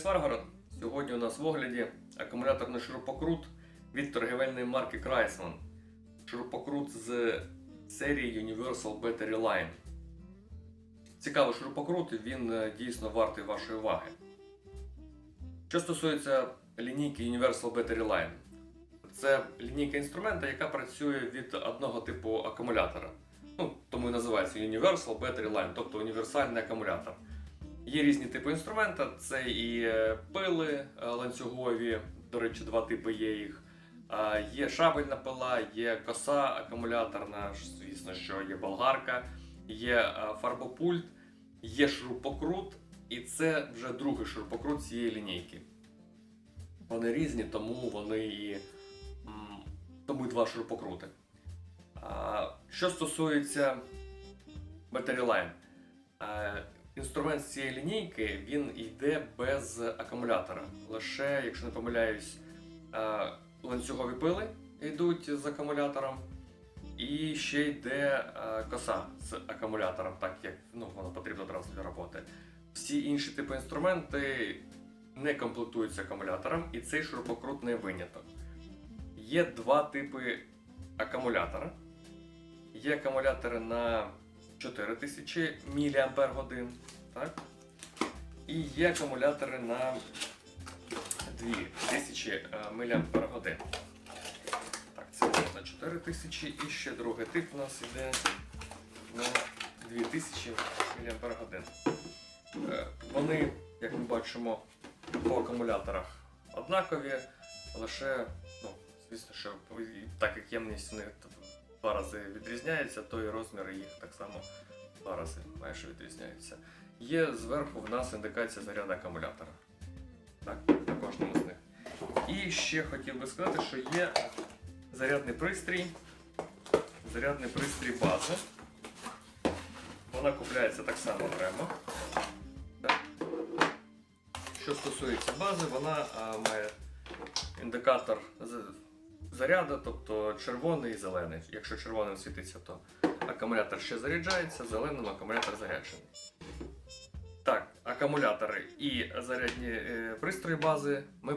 Сваргород. Сьогодні у нас в огляді акумуляторний шурупокрут від торгівельної марки Kreisman. Шурупокрут з серії Universal Battery Line. Цікавий шурупокрут, він е, дійсно вартий вашої уваги. Що стосується лінійки Universal Battery Line, це лінійка інструмента, яка працює від одного типу акумулятора. Ну, тому і називається Universal Battery Line, тобто універсальний акумулятор. Є різні типи інструмента, це і е, пили е, ланцюгові, до речі, два типи є їх. Є шабельна пила, є коса акумуляторна, звісно, що є болгарка, є е, фарбопульт, є шурупокрут, і це вже другий шурупокрут цієї лінійки. Вони різні, тому вони і тому і два шурупокрути. Що стосується Battery Line, інструмент з цієї лінійки він йде без акумулятора. Лише, якщо не помиляюсь, е, ланцюгові пили йдуть з акумулятором, і ще йде е, коса з акумулятором, так як ну, воно потрібно одразу для роботи. Всі інші типи інструменти не комплектуються акумулятором, і цей шурупокрут не виняток. Є два типи акумулятора. Є акумулятори на 4000 мАч, так? І є акумулятори на 2000 мАч. Так, це на 4000 і ще другий тип у нас йде на 2000 мАч. Е, Вони, як ми бачимо, по акумуляторах однакові, лише, ну, звісно, що так як ємність у них два рази відрізняється, то і розміри їх так само два рази майже відрізняються. Є зверху в нас індикація заряду акумулятора. Так, на кожному з них. І ще хотів би сказати, що є зарядний пристрій, зарядний пристрій бази. Вона купляється так само окремо. Що стосується бази, вона а, має індикатор заряду, тобто червоний і зелений. Якщо червоним світиться, то акумулятор ще заряджається, зеленим акумулятор заряджений. Так, акумулятори і зарядні е, пристрої бази ми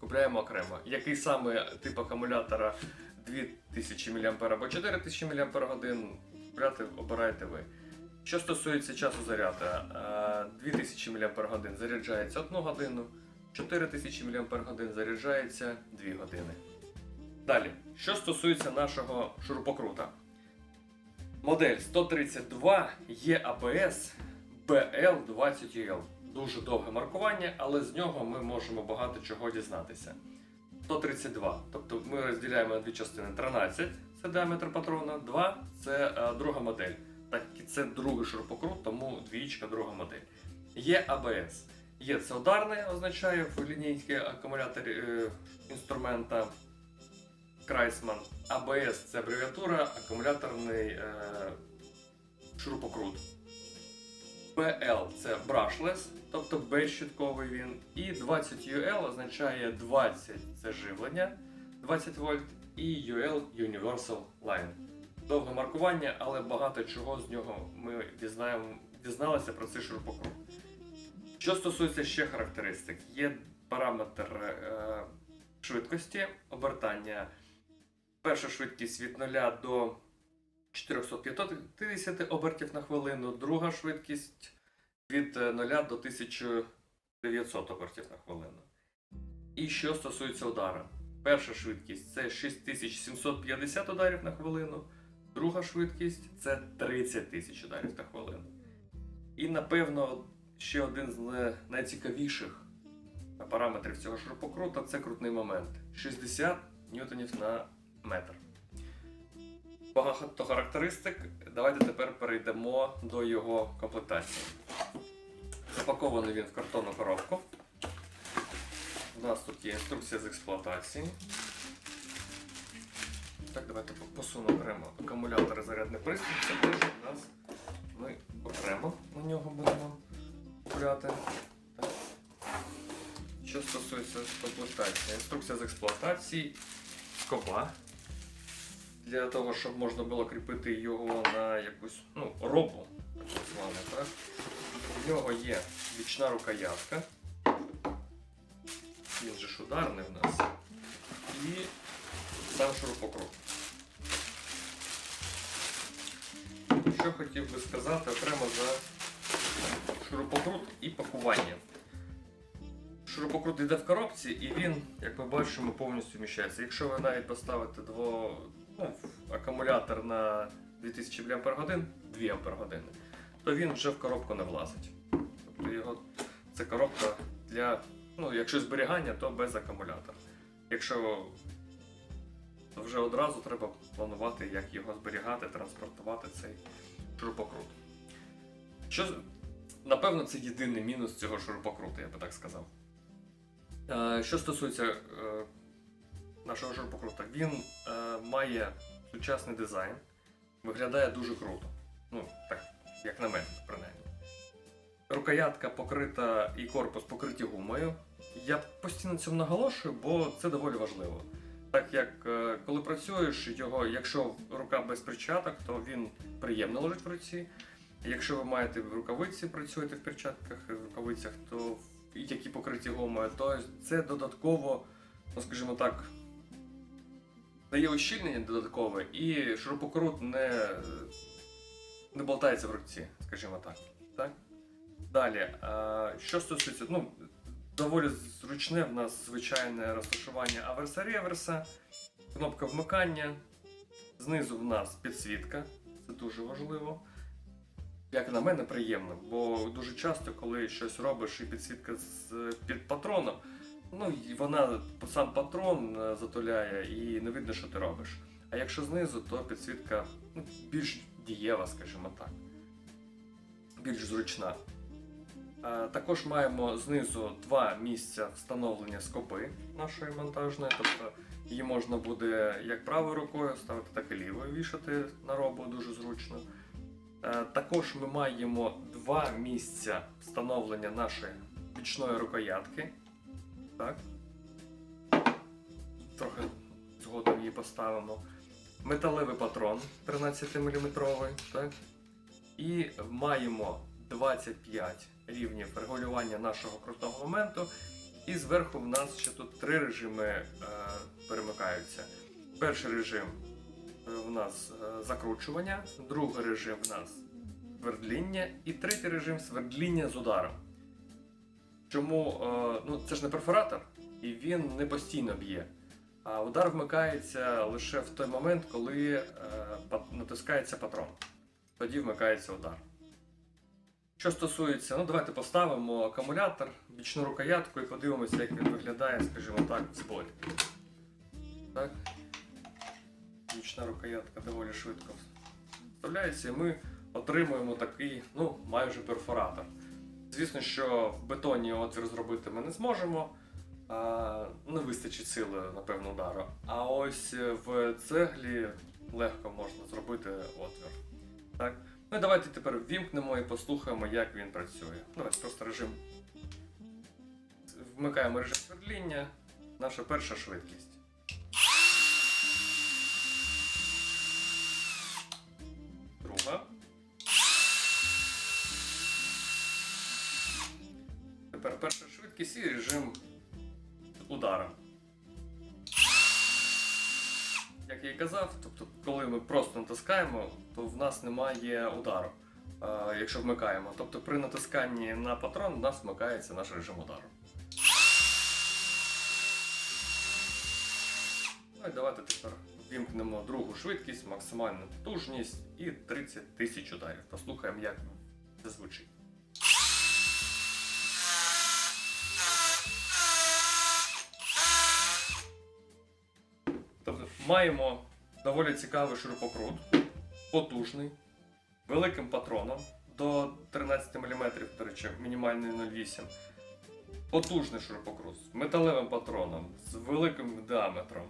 купляємо окремо. Який саме тип акумулятора 2000 мА або 4000 мАч купляти обираєте ви. Що стосується часу заряду, е, 2000 мАч заряджається 1 годину, 4000 мАч заряджається 2 години. Далі, що стосується нашого шурупокрута. Модель 132 є ABS BL20UL. Дуже довге маркування, але з нього ми можемо багато чого дізнатися. 132. Тобто ми розділяємо на дві частини 13 це діаметр патрона, 2 це е, друга модель. Так як це другий шурупокрут, тому двічка друга модель. Є ABS. Є це ударне, означає в лінійці акумуляторі е, інструмента Kreisman. ABS це абревіатура акумуляторний е, шурупокрут. BL це brushless, тобто безщітковий він. І 20UL означає 20 це живлення 20 вольт, і UL Universal Line. Довге маркування, але багато чого з нього ми дізнаємо, дізналися про цей шурупокрут. Що стосується ще характеристик, є параметр е, швидкості обертання. Перша швидкість від 0 до 450 обертів на хвилину, друга швидкість від е, 0 до 1900 обертів на хвилину. І що стосується удара, перша швидкість це 6750 ударів на хвилину, друга швидкість це 30 тисяч ударів на хвилину. І напевно ще один з найцікавіших параметрів цього шурупокрута це крутний момент 60 ньютонів на метр. Багато характеристик. Давайте тепер перейдемо до його комплектації. Запакований він в картонну коробку. У нас тут є інструкція з експлуатації. Так, давайте посуну окремо акумулятор і зарядний пристрій. Це теж у нас ми окремо на нього будемо купляти. Що стосується комплектації, інструкція з експлуатації, скоба. Для того, щоб можна було кріпити його на якусь ну, робу, так зване, так? У нього є бічна рукоятка. він же ж ударний в нас. І сам шурупокрут. Що хотів би сказати окремо за шурупокрут і пакування. Шурупокрут йде в коробці, і він, як ми бачимо, повністю вміщається. Якщо ви навіть поставите дво, акумулятор на 2000 мАч, 2 Ах, то він вже в коробку не влазить. Тобто його це коробка для, ну, якщо зберігання, то без акумулятора. Якщо то вже одразу треба планувати, як його зберігати, транспортувати цей шурупокрут. Що, напевно, це єдиний мінус цього шурупокруту, я би так сказав. Е, Що стосується е, нашого шурупокрута, він е, має сучасний дизайн, виглядає дуже круто. Ну, так, як на мене, принаймні. Рукоятка покрита і корпус покриті гумою. Я постійно цьому наголошую, бо це доволі важливо. Так як е, коли працюєш, його, якщо рука без перчаток, то він приємно лежить в руці. Якщо ви маєте в рукавиці, працюєте в перчатках, в рукавицях, то які покриті гумою, то це додатково, ну скажімо так, дає ущільнення додаткове, і шурупокрут не, не болтається в руці, скажімо так. так? Далі, що стосується, ну, доволі зручне в нас звичайне розташування аверса-реверса, кнопка вмикання. Знизу в нас підсвітка, це дуже важливо. Як на мене, приємно, бо дуже часто, коли щось робиш і підсвітка з під патроном, ну і вона сам патрон е, затуляє і не видно, що ти робиш. А якщо знизу, то підсвітка ну, більш дієва, скажімо так, більш зручна. Е, Також маємо знизу два місця встановлення скоби нашої монтажної, тобто її можна буде як правою рукою ставити, так і лівою вішати на робу дуже зручно. Е, Також ми маємо два місця встановлення нашої бічної рукоятки. Так. Трохи згодом її поставимо. Металевий патрон 13-мм. Так. І маємо 25 рівнів регулювання нашого крутного моменту. І зверху в нас ще тут три режими е, перемикаються. Перший режим е, в нас е, закручування, другий режим в нас свердління і третій режим свердління з ударом. Чому е, ну, це ж не перфоратор, і він не постійно б'є. А удар вмикається лише в той момент, коли е, натискається патрон. Тоді вмикається удар. Що стосується, ну давайте поставимо акумулятор, бічну рукоятку і подивимося, як він виглядає, скажімо так, в зборі. Так. Бічна рукоятка доволі швидко вставляється, і ми отримуємо такий, ну, майже перфоратор. Звісно, що в бетоні отвір зробити ми не зможемо, не вистачить сили, напевно, удару. А ось в цеглі легко можна зробити отвір. Так? Ну і давайте тепер ввімкнемо і послухаємо, як він працює. Давайте просто режим. Вмикаємо режим свердління, наша перша швидкість. Друга. Перша режим удара. Як я і казав, тобто, коли ми просто натискаємо, то в нас немає удару, е, якщо вмикаємо. Тобто при натисканні на патрон в нас вмикається наш режим удару. Ну і давайте тепер вімкнемо другу швидкість, максимальну потужність і 30 тисяч ударів. Послухаємо, як це звучить. Маємо доволі цікавий шурупокрут, потужний, великим патроном до 13 мм, до речі, мінімальний 0,8. Потужний шурупокрут з металевим патроном, з великим діаметром,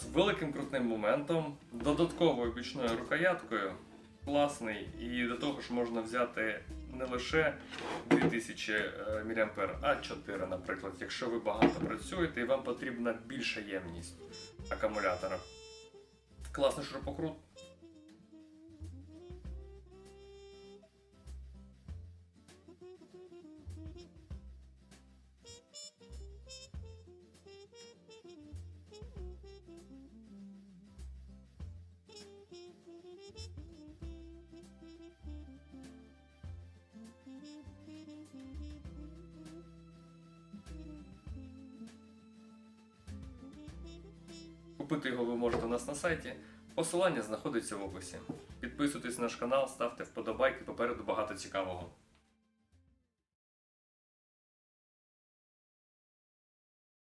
з великим крутним моментом, додатковою бічною рукояткою. Класний, і до того ж можна взяти не лише 2000 мА, а 4, наприклад, якщо ви багато працюєте і вам потрібна більша ємність акумулятора. Класний шурупокрут. Купити його ви можете у нас на сайті. Посилання знаходиться в описі. Підписуйтесь на наш канал, ставте вподобайки, попереду багато цікавого.